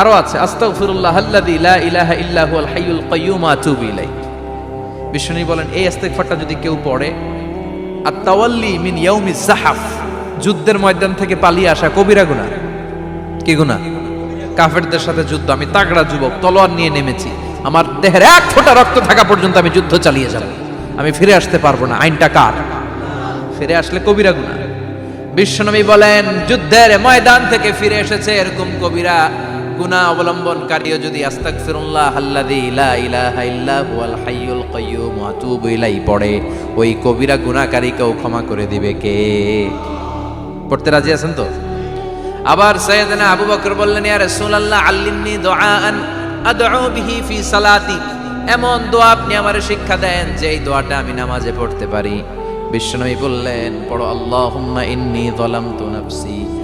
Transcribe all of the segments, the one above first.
আরও আছে, আস্তাগফিরুল্লাহ আল্লাযী লা ইলাহা ইল্লা হুয়াল হাইয়ুল কাইয়্যুম আতুবু ইলাইহি। বিষ্ণু বলেন, এই ইস্তেগফারটা যদি কেউ পড়ে আর তাওয়াল্লি মিন ইয়াউমি জাহাফ যুদ্ধের ময়দান থেকে পালিয়ে আসা কবিরা গুনাহ। কি গুনাহ? কাফেরদের সাথে যুদ্ধ, আমি তাগড়া যুবক, তলোয়ার নিয়ে নেমেছি, আমার দেহের এক ফোঁটা রক্ত থাকা পর্যন্ত আমি যুদ্ধ চালিয়ে যাব। আমি ফিরে আসতে পারব না, আইনটা কার? ফিরে আসলে কবিরা গুনাহ। বিশ্বনবী বলেন, যুদ্ধের ময়দান থেকে ফিরে এসেছে এরকম কবিরা গুনাহ অবলম্বনকারীও যদি পড়ে, ওই কবিরা গুনাহকারীকেও ক্ষমা করে দিবে কে? পড়তে রাজি আছেন তো? আবার সৈয়দনা আবু বকর বললেন, ইয়া রাসূলুল্লাহ, আল্লিমনি দুআআন আদউ বিহি ফি সালাতি। এমন দোয়া আপনি আমারে শিক্ষা দেন যে এই দোয়াটা আমি নামাজে পড়তে পারি। বিশ্বনবী বললেন, পড়ো, আল্লাহুম্মা ইন্নী যালামতু নাফসি।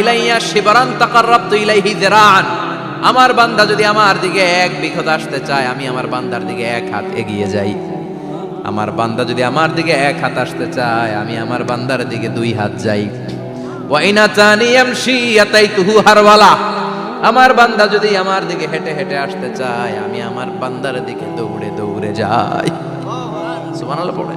ইলাইয়া, শিবরান আমার বান্দা যদি আমার দিকে এক বিঘত আসতে চায়, আমি আমার বান্দার দিকে এক হাত এগিয়ে যাই। আমার বান্দা যদি আমার দিকে এক হাত আসতে চায়, আমি আমার বান্দার দিকে দুই হাত যাই। আমার বান্দা যদি আমার দিকে হেঁটে হেঁটে আসতে চায়, আমি আমার বান্দার দিকে দৌড়ে দৌড়ে যাই। সুবহানাল্লাহ পড়ে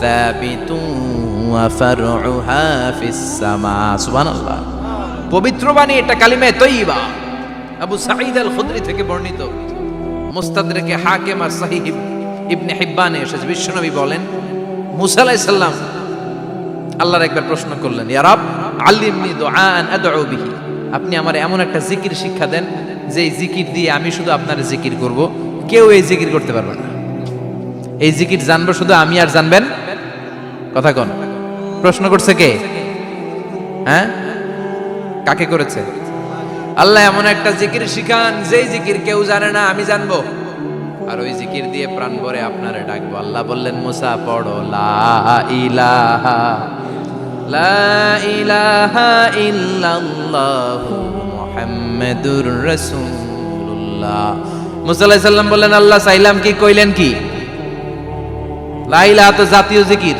ثابت وفرعها في السماء سبحان الله পবিত্র বাণী এটা কালিমায়ে তৈবা আবু সাঈদ আল খুদরি থেকে বর্ণিত মুস্তাদরেকে হাকিম আর সাহিহ ইবনে হিব্বানে এসেছে বিশ্বনবী বলেন মুসা আলাইহিস সালাম আল্লাহর একবার প্রশ্ন করলেন ইয়া রাব আল্লিমনি দুআন আদউ বিহি আপনি আমার এমন একটা জিকির শিক্ষা দেন যে এই জিকির দিয়ে আমি শুধু আপনার জিকির করব কেউ এই জিকির করতে পারবে না এই জিকির জানবো শুধু আমি আর জানবেন কথা কোন? প্রশ্ন করছে কে? হ্যাঁ? কাকে করেছে? আল্লাহ এমন একটা জিকির শিখান, যেই জিকির কেউ জানে না, আমি জানব। আর ওই জিকির দিয়ে প্রাণ ভরে আপনারে ডাকবো। আল্লাহ বললেন, মুসা, পড়ো, লা ইলাহা লা ইলাহা ইল্লাল্লাহ মুহাম্মাদুর রাসূলুল্লাহ। মুসা আলাইহিস সালাম বললেন, আল্লাহ চাইলাম কি, কইলেন কি? লা ইলাহা তো জাতীয় জিকির।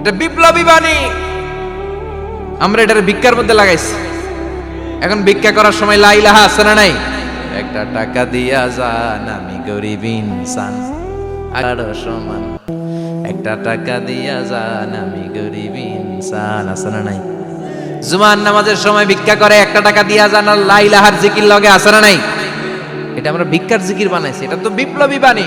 এটা বিপ্লবী বাণী। আমরা এটার ভিক্ষার মধ্যে লাগাইছি। এখন ভিক্ষা করার সময় লা ইলাহা আছে না নাই? একটা টাকা দিয়া যান, আমি গরিব ইনসান। আরও সমান। একটা টাকা দিয়া যান, আমি গরিব ইনসান। আছে না নাই? জুমান নামাজের সময় ভিক্ষা করে একটা টাকা দিয়া যান, আর লা ইলাহার জিকির লগে আছে না নাই? এটা আমরা ভিক্ষার জিকির বানাইছি। এটা তো বিপ্লবী বাণী।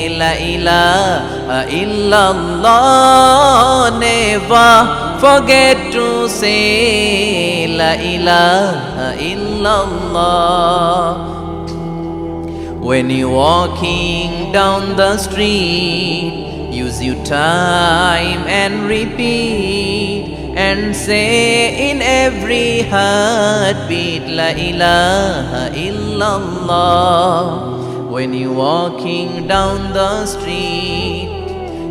La ilaha illallah. Never forget to say La ilaha illallah. When you're walking down the street, use your time and repeat and say in every heartbeat La ilaha illallah. When you're walking down the street,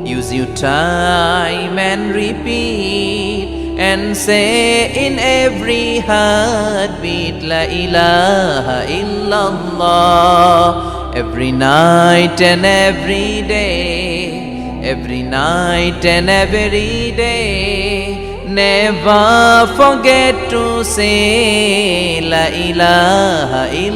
use your time and repeat and say in every heartbeat La ilaha illallah every night and every day every night and every day never forget to say La ilaha illallah